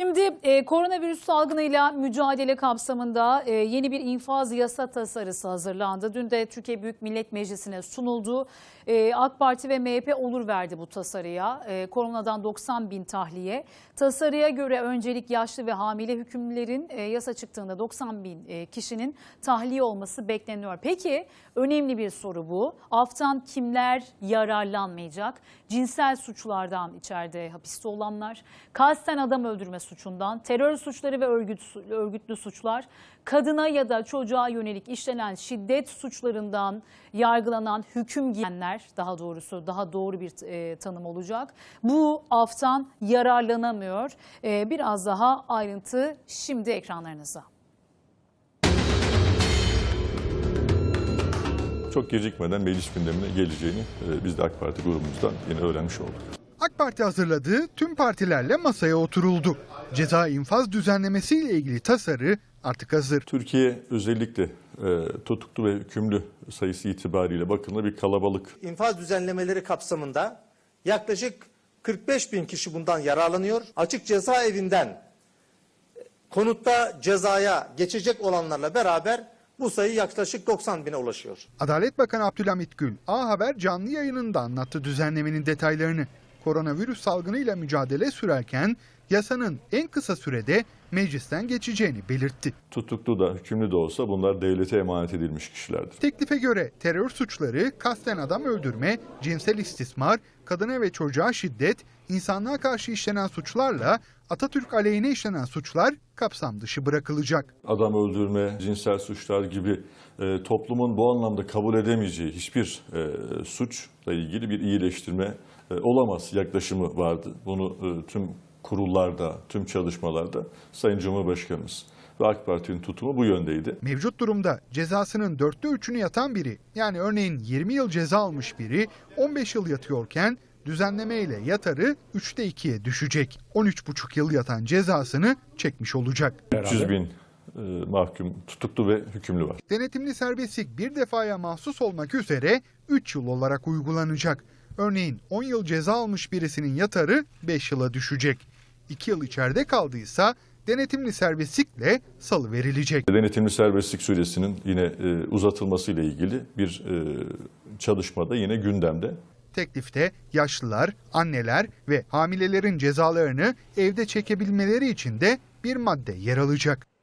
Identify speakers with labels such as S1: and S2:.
S1: Şimdi e, koronavirüs salgınıyla mücadele kapsamında e, yeni bir infaz yasa tasarısı hazırlandı. Dün de Türkiye Büyük Millet Meclisi'ne sunuldu. E, AK Parti ve MHP olur verdi bu tasarıya. E, koronadan 90 bin tahliye. Tasarıya göre öncelik yaşlı ve hamile hükümlülerin e, yasa çıktığında 90 bin e, kişinin tahliye olması bekleniyor. Peki önemli bir soru bu. Aftan kimler yararlanmayacak? Cinsel suçlardan içeride hapiste olanlar, kasten adam öldürme suçundan, terör suçları ve örgüt, örgütlü suçlar, kadına ya da çocuğa yönelik işlenen şiddet suçlarından yargılanan hüküm giyenler, daha doğrusu daha doğru bir e, tanım olacak. Bu aftan yararlanamıyor. E, biraz daha ayrıntı şimdi ekranlarınızda.
S2: çok gecikmeden meclis gündemine geleceğini e, biz de AK Parti grubumuzdan yine öğrenmiş olduk.
S3: AK Parti hazırladığı tüm partilerle masaya oturuldu. Ceza infaz düzenlemesiyle ilgili tasarı artık hazır.
S2: Türkiye özellikle e, tutuklu ve hükümlü sayısı itibariyle bakımda bir kalabalık.
S4: infaz düzenlemeleri kapsamında yaklaşık 45 bin kişi bundan yararlanıyor. Açık cezaevinden konutta cezaya geçecek olanlarla beraber bu sayı yaklaşık 90 bine ulaşıyor.
S3: Adalet Bakanı Abdülhamit Gül, A Haber canlı yayınında anlattı düzenlemenin detaylarını. Koronavirüs salgınıyla mücadele sürerken yasanın en kısa sürede meclisten geçeceğini belirtti.
S2: Tutuklu da hükümlü de olsa bunlar devlete emanet edilmiş kişilerdir.
S3: Teklife göre terör suçları, kasten adam öldürme, cinsel istismar, kadına ve çocuğa şiddet, insanlığa karşı işlenen suçlarla Atatürk aleyhine işlenen suçlar kapsam dışı bırakılacak.
S2: Adam öldürme, cinsel suçlar gibi e, toplumun bu anlamda kabul edemeyeceği hiçbir e, suçla ilgili bir iyileştirme e, olamaz yaklaşımı vardı. Bunu e, tüm kurullarda, tüm çalışmalarda Sayın Cumhurbaşkanımız ve AK Parti'nin tutumu bu yöndeydi.
S3: Mevcut durumda cezasının dörtte üçünü yatan biri yani örneğin 20 yıl ceza almış biri 15 yıl yatıyorken düzenlemeyle yatarı 3'te 2'ye düşecek. 13,5 yıl yatan cezasını çekmiş olacak.
S2: 300 bin mahkum, tutuklu ve hükümlü var.
S3: Denetimli serbestlik bir defaya mahsus olmak üzere 3 yıl olarak uygulanacak. Örneğin 10 yıl ceza almış birisinin yatarı 5 yıla düşecek. 2 yıl içeride kaldıysa denetimli serbestlikle salı verilecek.
S2: Denetimli serbestlik süresinin yine e, uzatılması ile ilgili bir e, çalışmada yine gündemde.
S3: Teklifte yaşlılar, anneler ve hamilelerin cezalarını evde çekebilmeleri için de bir madde yer alacak.